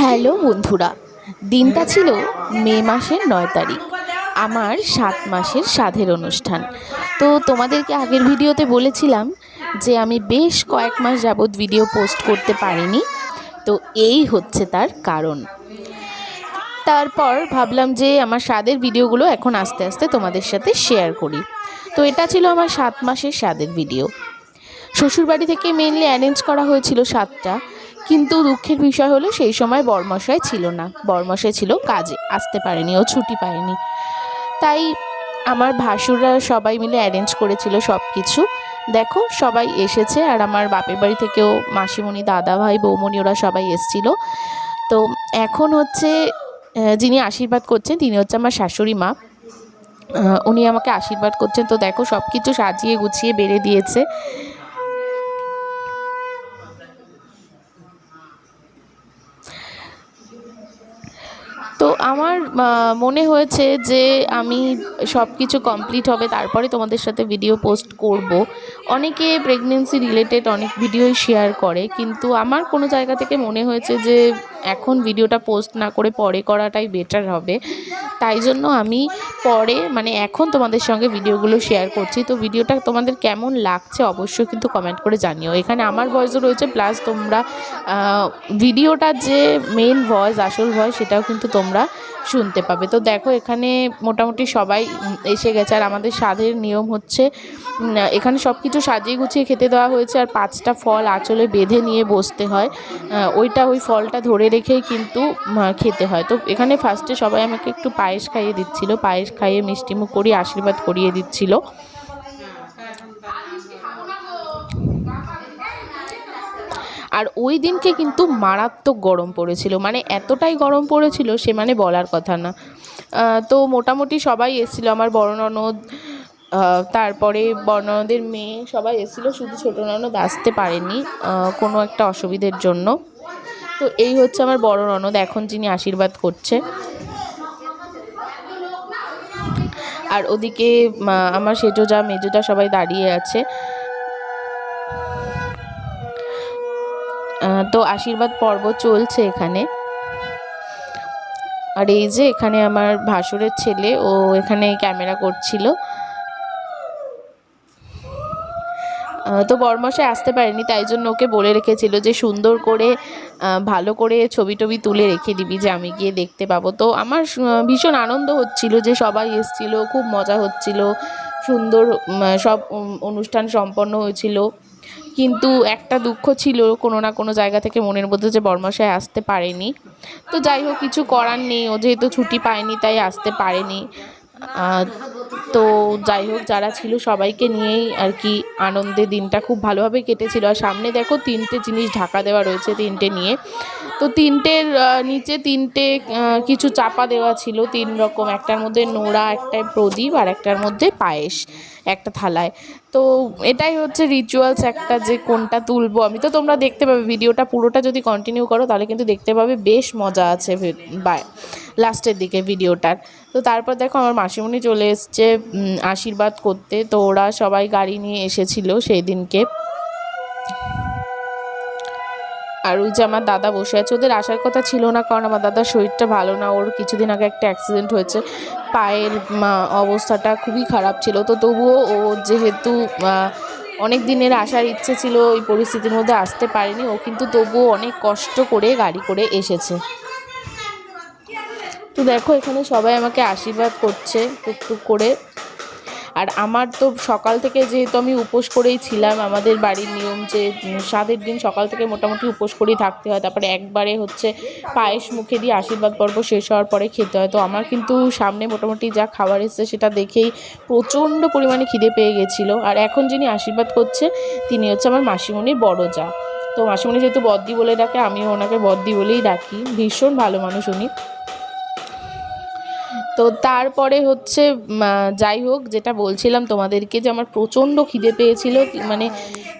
Hello বন্ধুরা, দিনটা ছিল মে মাসের নয় তারিখ, আমার সাত মাসের সাধের অনুষ্ঠান। তো তোমাদেরকে আগের ভিডিওতে বলেছিলাম যে আমি বেশ কয়েক মাস যাবৎ ভিডিও পোস্ট করতে পারিনি, তো এই হচ্ছে তার কারণ। তারপর ভাবলাম যে আমার স্বাদের ভিডিওগুলো এখন আস্তে আস্তে তোমাদের সাথে শেয়ার করি। তো এটা ছিল আমার সাত মাসের স্বাদের ভিডিও। শ্বশুরবাড়ি থেকে মেনলি অ্যারেঞ্জ করা হয়েছিল সাতটা কিন্তু দুঃখের বিষয় হলো সেই সময় বরমশাই ছিল না। বরমশাই ছিল কাজে, আসতে পারেনি ও ছুটি পায়নি। তাই আমার ভাসুররা সবাই মিলে অ্যারেঞ্জ করেছিল সব কিছু দেখো, সবাই এসেছে আর আমার বাপের বাড়ি থেকেও মাসিমণি, দাদা ভাই, বৌমণি ওরা সবাই এসছিল। তো এখন হচ্ছে যিনি আশীর্বাদ করছেন তিনি হচ্ছে আমার শাশুড়ি মা। উনি আমাকে আশীর্বাদ করছেন। তো দেখো সব কিছু সাজিয়ে গুছিয়ে বেড়ে দিয়েছে। তো আমার মনে হয়েছে যে আমি সব কিছু কমপ্লিট হবে, তারপরে তোমাদের সাথে ভিডিও পোস্ট করব। অনেকে প্রেগনেন্সি রিলেটেড অনেক ভিডিওই শেয়ার করে, কিন্তু আমার কোনো জায়গা থেকে মনে হয়েছে যে এখন ভিডিওটা পোস্ট না করে পরে করাটাই বেটার হবে। তাই জন্য আমি পরে মানে এখন তোমাদের সঙ্গে ভিডিওগুলো শেয়ার করছি। তো ভিডিওটা তোমাদের কেমন লাগছে অবশ্যই কিন্তু কমেন্ট করে জানিও। এখানে আমার ভয়েসও রয়েছে প্লাস তোমরা আহ, ভিডিওটার যে মেন ভয়েস আসল ভয়েস সেটাও কিন্তু তোমরা শুনতে পাবে। তো দেখো এখানে মোটামুটি সবাই এসে গেছে। আর আমাদের স্বাদের নিয়ম হচ্ছে এখানে সব কিছু সাজিয়ে গুছিয়ে খেতে দেওয়া হয়েছে। আর পাঁচটা ফল আঁচলে বেঁধে নিয়ে বসতে হয়। ওইটা ওই ফলটা ধরে রেখেই কিন্তু খেতে হয়। তো এখানে ফার্স্টে সবাই আমাকে একটু পায়েস খাইয়ে দিচ্ছিল। পায়েস খাইয়ে মিষ্টিমুখ করিয়ে আশীর্বাদ করিয়ে দিচ্ছিল। আর ওই দিনকে কিন্তু মারাত্মক গরম পড়েছিল। মানে এতটাই গরম পড়েছিল, সে মানে বলার কথা না। তো মোটামুটি সবাই এসেছিল। আমার বড় ননদ তারপরে বড় ননদের মেয়ে সবাই এসেছিল। শুধু ছোটো ননদ আসতে পারেনি কোনো একটা অসুবিধের জন্য। তো এই হচ্ছে আমার বড় ননদ, এখন যিনি আশীর্বাদ করছে। আর ওদিকে আমার সেজোজা মেজোজা সবাই দাঁড়িয়ে আছে। তো আশীর্বাদ পর্ব চলছে এখানে। আর এই যে এখানে আমার ভাসুরের ছেলে, ও এখানে ক্যামেরা করছিল। তো বরমশাই আসতে পারেনি, তাই জন্য ওকে বলে রেখেছিল যে সুন্দর করে ভালো করে ছবি টবি তুলে রেখে দিবি যে আমি গিয়ে দেখতে পাবো। তো আমার ভীষণ আনন্দ হচ্ছিল যে সবাই এসছিল, খুব মজা হচ্ছিল, সুন্দর সব অনুষ্ঠান সম্পন্ন হয়েছিল। কিন্তু একটা দুঃখ ছিল কোনো না কোনো জায়গা থেকে মনের মধ্যে যে বর্মশাই আসতে পারেনি। তো যাই হোক, কিছু করার নেই, ও যেহেতু ছুটি পায়নি, তাই আসতে পারেনি। তো যাই হোক, যারা ছিল সবাইকে নিয়েই আর কি আনন্দে দিনটা খুব ভালোভাবে কেটেছিল। আর সামনে দেখো তিনটে জিনিস ঢাকা দেওয়া রয়েছে তিনটে নিয়ে। তো তিনটের নিচে তিনটে কিছু চাপা দেওয়া ছিল। তিন রকম, একটার মধ্যে নোড়া, একটায় প্রদীপ, আর একটার মধ্যে পায়েস, একটা থালায়। তো এটাই হচ্ছে রিচুয়ালস একটা যে কোনটা তুলবো আমি। তো তোমরা দেখতে পাবে, ভিডিওটা পুরোটা যদি কন্টিনিউ করো, তাহলে কিন্তু দেখতে পাবে বেশ মজা আছে। বা লাস্টের দিকে ভিডিওটার। তো তারপর দেখো আমার মাসিমণি চলে এসছে আশীর্বাদ করতে। তো ওরা সবাই গাড়ি নিয়ে এসেছিল সেই দিনকে আর ওই যে আমার দাদা বসে আছে, ওদের আসার কথা ছিল না কারণ আমার দাদার শরীরটা ভালো না, ওর কিছুদিন আগে একটা অ্যাক্সিডেন্ট হয়েছে। পায়ের অবস্থাটা খুবই খারাপ ছিল। তো তবুও ও যেহেতু অনেক দিনের আসার ইচ্ছে ছিল, ওই পরিস্থিতির মধ্যে আসতে পারেনি, ও কিন্তু তবুও অনেক কষ্ট করে গাড়ি করে এসেছে। তো দেখো, এখানে সবাই আমাকে আশীর্বাদ করছে টুকটুক করে। আর আমার তো সকাল থেকে যেহেতু আমি উপোস করেই ছিলাম, আমাদের বাড়ির নিয়ম যে সাতের দিন সকাল থেকে মোটামুটি উপোস করেই থাকতে হয়। তারপরে একবারে হচ্ছে পায়েস মুখে দিয়ে আশীর্বাদ পর্ব শেষ হওয়ার পরে খেতে হয়। তো আমার কিন্তু সামনে মোটামুটি যা খাবার এসছে সেটা দেখেই প্রচণ্ড পরিমাণে খিদে পেয়ে গেছিল। আর এখন যিনি আশীর্বাদ করছে, তিনি হচ্ছে আমার মাসিমণির বড় যা তো মাসিমণি যেহেতু বদ্দি বলে ডাকে, আমিও ওনাকে বদ্দি বলেই ডাকি। ভীষণ ভালো মানুষ উনি। তো তারপরে হচ্ছে যাই হোক, যেটা বলছিলাম তোমাদেরকে যে আমার প্রচণ্ড খিদে পেয়েছিল মানে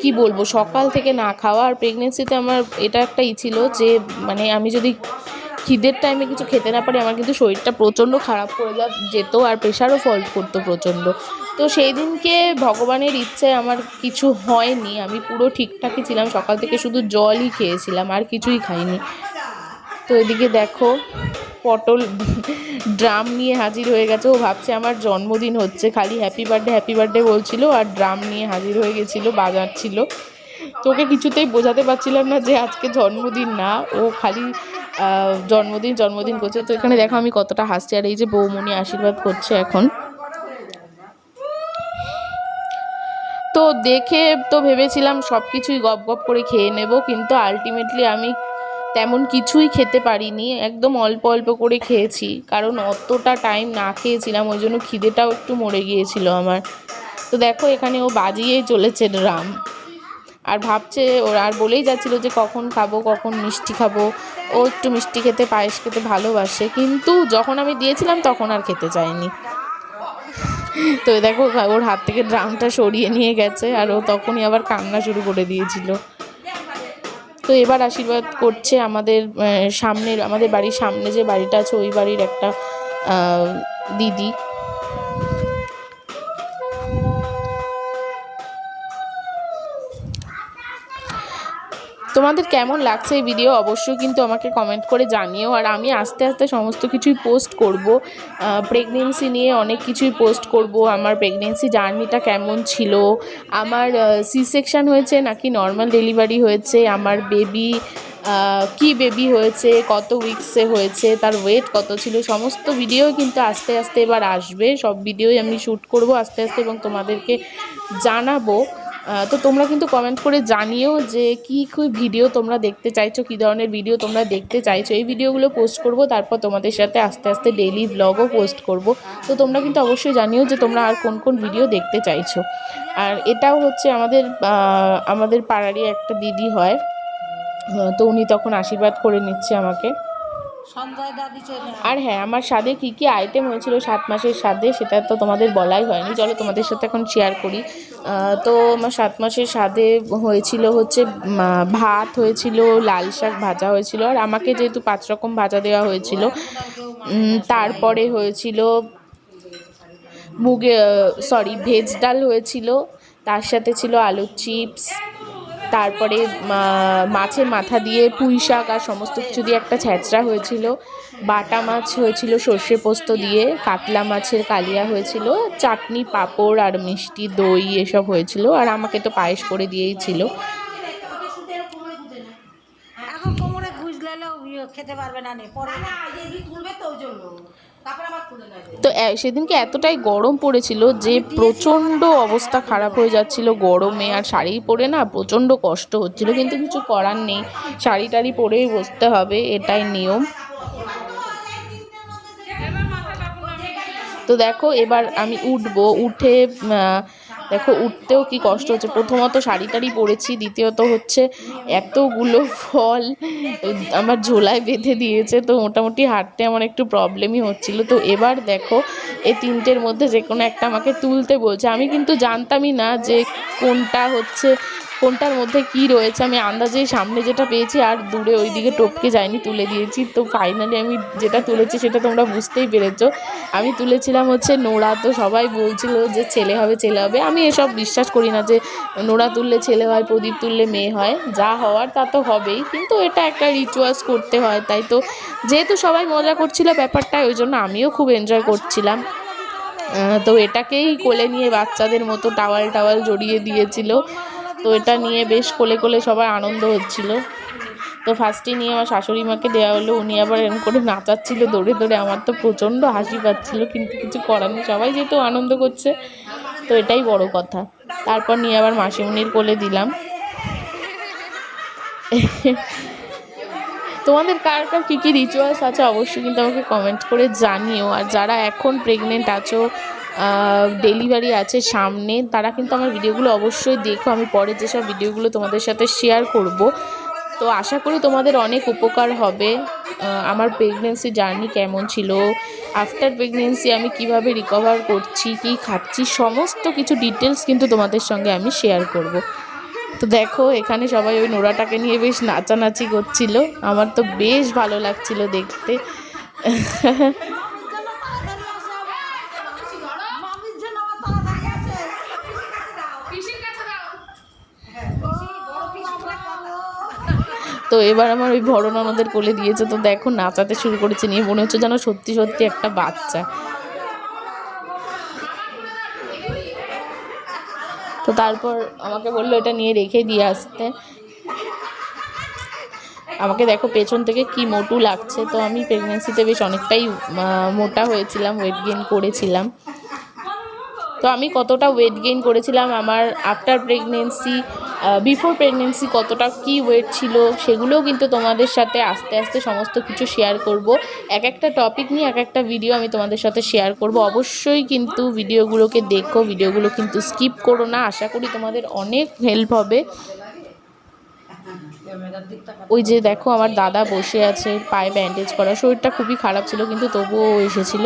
কি বলব, সকাল থেকে না খাওয়া আর প্রেগনেন্সিতে আমার এটা একটা ই ছিল যে মানে আমি যদি খিদের টাইমে কিছু খেতে না পারি, আমার কিন্তু শরীরটা প্রচণ্ড খারাপ করে যেত আর প্রেশারও ফল্ট করতো প্রচণ্ড। তো সেই দিনকে ভগবানের ইচ্ছায় আমার কিছু হয়নি, আমি পুরো ঠিকঠাকই ছিলাম, সকাল থেকে শুধু জলই খেয়েছিলাম, আর কিছুই খাইনি। তো এদিকে দেখো পটল ড্রাম নিয়ে হাজির হয়ে গেছে। ও ভাবছে আমার জন্মদিন হচ্ছে। খালি হ্যাপি বার্থডে হ্যাপি বার্থডে বলছিল আর ড্রাম নিয়ে হাজির হয়ে গেছিল তো ওকে কিছুতেই বোঝাতে পারছিলাম না যে আজকে জন্মদিন না। ও খালি জন্মদিন জন্মদিন করছে। তো এখানে দেখো আমি কতটা হাসছি আর এই যে বৌমনি আশীর্বাদ করছে এখন। তো দেখে তো ভেবেছিলাম সব কিছুই গপ গপ করে খেয়ে নেব, কিন্তু আলটিমেটলি আমি তেমন কিছুই খেতে পারিনি। একদম অল্প অল্প করে খেয়েছি। কারণ অতটা টাইম না খেয়েছিলাম, ওই জন্য খিদেটাও একটু মরে গিয়েছিল আমার। তো দেখো, এখানে ও বাজিয়েই চলেছে ড্রাম আর ভাবছে ওর, আর বলেই যাচ্ছিল যে কখন খাব, কখন মিষ্টি খাব। ও একটু মিষ্টি খেতে, পায়েস খেতে ভালোবাসে। কিন্তু যখন আমি দিয়েছিলাম, তখন আর খেতে চায়নি। তো দেখো, ওর হাত থেকে ড্রামটা সরিয়ে নিয়ে গেছে, আর ও তখনই আবার কান্না শুরু করে দিয়েছিল। তো এবার আশীর্বাদ করছে আমাদের সামনের, আমাদের বাড়ির সামনে যে বাড়িটা আছে, ওই বাড়ির একটা দিদি। তোমাদের কেমন লাগছে এই ভিডিও অবশ্যই কিন্তু আমাকে কমেন্ট করে জানিও। আর আমি আস্তে আস্তে সমস্ত কিছুই পোস্ট করব। প্রেগনেন্সি নিয়ে অনেক কিছুই পোস্ট করব। আমার প্রেগনেন্সি জার্নিটা কেমন ছিল? আমার সি সেকশন হয়েছে নাকি নর্মাল ডেলিভারি হয়েছে? আমার বেবি কি বেবি হয়েছে? কত উইকসে হয়েছে? তার ওয়েট কত ছিল? সমস্ত ভিডিও কিন্তু আস্তে আস্তে এবার আসবে। সব ভিডিওই আমি শ্যুট করব আস্তে আস্তে এবং তোমাদেরকে জানাব। তো তোমরা কিন্তু কমেন্ট করে জানিও যে কী কী ভিডিও তোমরা দেখতে চাইছো, কী ধরনের ভিডিও তোমরা দেখতে চাইছো। এই ভিডিওগুলো পোস্ট করব, তারপর তোমাদের সাথে আস্তে আস্তে ডেইলি ব্লগও পোস্ট করব। তো তোমরা কিন্তু অবশ্যই জানিও যে তোমরা আর কোন কোন ভিডিও দেখতে চাইছো। আর এটাও হচ্ছে আমাদের আমাদের পাড়ারই একটা দিদি হয়। তো উনি তখন আশীর্বাদ করে নিচ্ছে আমাকে। আর হ্যাঁ আমার স্বাদে কী কী আইটেম হয়েছিল সাত মাসের স্বাদে, সেটা তো তোমাদের বলাই হয়নি। চলো তোমাদের সাথে এখন শেয়ার করি। তো আমার সাত মাসের স্বাদে হয়েছিল হচ্ছে ভাত হয়েছিল, লাল শাক ভাজা হয়েছিল, আর আমাকে যেহেতু পাঁচ রকম ভাজা দেওয়া হয়েছিল তারপরে হয়েছিল মুগে সরি ভেজ ডাল হয়েছিল, তার সাথে ছিল আলুর চিপস তারপরে মাছের মাথা দিয়ে পুঁই শাক আর সমস্ত কিছু দিয়ে একটা ছ্যাঁচড়া হয়েছিল। বাটা মাছ হয়েছিল সর্ষে পোস্ত দিয়ে, কাতলা মাছের কালিয়া হয়েছিল, চাটনি, পাঁপড় আর মিষ্টি, দই এসব হয়েছিল আর আমাকে তো পায়েস করে দিয়েই ছিল। ইয়ে খেতে পারবে না নে পরে তো সেদিনকে এতটাই গরম পড়েছিল যে প্রচণ্ড অবস্থা খারাপ হয়ে যাচ্ছিল গরমে আর শাড়ি পরে না প্রচণ্ড কষ্ট হচ্ছিল কিন্তু কিছু করার নেই। শাড়ি টাড়ি পরেই বসতে হবে এটাই নিয়ম। তো দেখো এবার আমি উঠবো উঠে আহ, দেখো, উঠতেও কি কষ্ট হচ্ছে। প্রথমত শাড়ি টাড়ি পরেছি, দ্বিতীয়ত হচ্ছে এতগুলো ফল আমার ঝোলায় বেঁধে দিয়েছে, তো মোটামুটি হাঁটতে আমার একটু প্রবলেমই হচ্ছিল। তো এবার দেখো এই তিনটের মধ্যে যে কোনো একটা আমাকে তুলতে বলছে। আমি কিন্তু জানতামই না যে কোনটা হচ্ছে কোনটার মধ্যে কি রয়েছে, আমি আন্দাজে সামনে যেটা পেয়েছি আর দূরে ওইদিকে টপকে যায়নি তুলে দিয়েছি। তো ফাইনালি আমি যেটা তুলেছি সেটা তোমরা বুঝতেই পেরেছ। আমি তুলেছিলাম হচ্ছে নোড়া, তো সবাই বলছিল যে ছেলে হবে ছেলে হবে। আমি এসব বিশ্বাস করি না যে নোড়া তুললে ছেলে হয়, প্রদীপ তুললে মেয়ে হয়। যা হওয়ার তা তো হবেই, কিন্তু এটা একটা রিচুয়ালস করতে হয়, তাই তো। যেহেতু সবাই মজা করছিল ব্যাপারটা ওই জন্য আমিও খুব এনজয় করছিলাম। তো এটাকেই কোলে নিয়ে বাচ্চাদের মতো টাওয়াল টাওয়াল জড়িয়ে দিয়েছিল। তো এটা নিয়ে বেশ কোলে কোলে সবার আনন্দ হচ্ছিল। তো ফার্স্টে নিয়ে আমার শাশুড়ি মাকে দেওয়া হলো, উনি আবার এরকম করে নাচাচ্ছিল, দৌড়ে দৌড়ে। আমার তো প্রচণ্ড হাসি পাচ্ছিল, কিন্তু কিছু করার নেই। সবাই যেহেতু আনন্দ করছে, তো এটাই বড় কথা। তারপর নিয়ে আবার মাসিমণির কোলে দিলাম। তোমাদের কার কার কী কী রিচুয়ালস আছে অবশ্যই কিন্তু আমাকে কমেন্ট করে জানিও। আর যারা এখন প্রেগনেন্ট আছো ডেলিভারি আছে সামনে। তারা কিন্তু আমার ভিডিওগুলো অবশ্যই দেখো। আমি পরে যেসব ভিডিওগুলো তোমাদের সাথে শেয়ার করব। তো আশা করি তোমাদের অনেক উপকার হবে। আমার প্রেগনেন্সি জার্নি কেমন ছিল? আফটার প্রেগনেন্সি আমি কীভাবে রিকভার করছি? কী খাচ্ছি? সমস্ত কিছু ডিটেলস কিন্তু তোমাদের সঙ্গে আমি শেয়ার করব। তো দেখো, এখানে সবাই ওই নোড়াটাকে নিয়ে বেশ নাচানাচি করছিল। আমার তো বেশ ভালো লাগছিল দেখতে। তো এবার আমার ওই ভরণ ননদের কোলে দিয়েছে, তো দেখো নাচাতে শুরু করেছে, নিয়ে মনে হচ্ছে যেন সত্যি সত্যি একটা বাচ্চা। তো তারপর আমাকে বলল, এটা নিয়ে রেখে দিয়ে আসতে। আমাকে দেখো পেছন থেকে কি মোটু লাগছে, তো আমি প্রেগনেন্সিতে বেশ অনেকটাই মোটা হয়েছিলাম ওয়েট গেইন করেছিলাম। তো আমি কতটা ওয়েট গেইন করেছিলাম, আমার আফটার প্রেগনেন্সি বিফোর প্রেগনেন্সি কতটা কি ওয়েট ছিল সেগুলোও কিন্তু তোমাদের সাথে আস্তে আস্তে সমস্ত কিছু শেয়ার করব। এক একটা টপিক নিয়ে এক একটা ভিডিও আমি তোমাদের সাথে শেয়ার করব। অবশ্যই কিন্তু ভিডিওগুলোকে দেখো ভিডিওগুলো কিন্তু স্কিপ করো না। আশা করি তোমাদের অনেক হেল্প হবে। ওই যে দেখো আমার দাদা বসে আছে, পায়ে ব্যান্ডেজ করা। শরীরটা খুবই খারাপ ছিল, কিন্তু তবুও এসেছিল।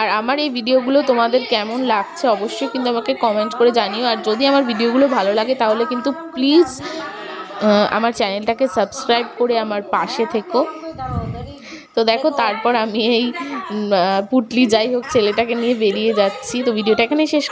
আর আমার এই ভিডিওগুলো তোমাদের কেমন লাগছে অবশ্যই কিন্তু আমাকে কমেন্ট করে জানিও। আর যদি আমার ভিডিওগুলো ভালো লাগে তাহলে কিন্তু প্লিজ আমার চ্যানেলটাকে সাবস্ক্রাইব করে আমার পাশে থেকো। তো দেখো, তারপর আমি এই পুটলি যাই হোক ছেলেটাকে নিয়ে বেরিয়ে যাচ্ছি। তো ভিডিওটা এখানেই শেষ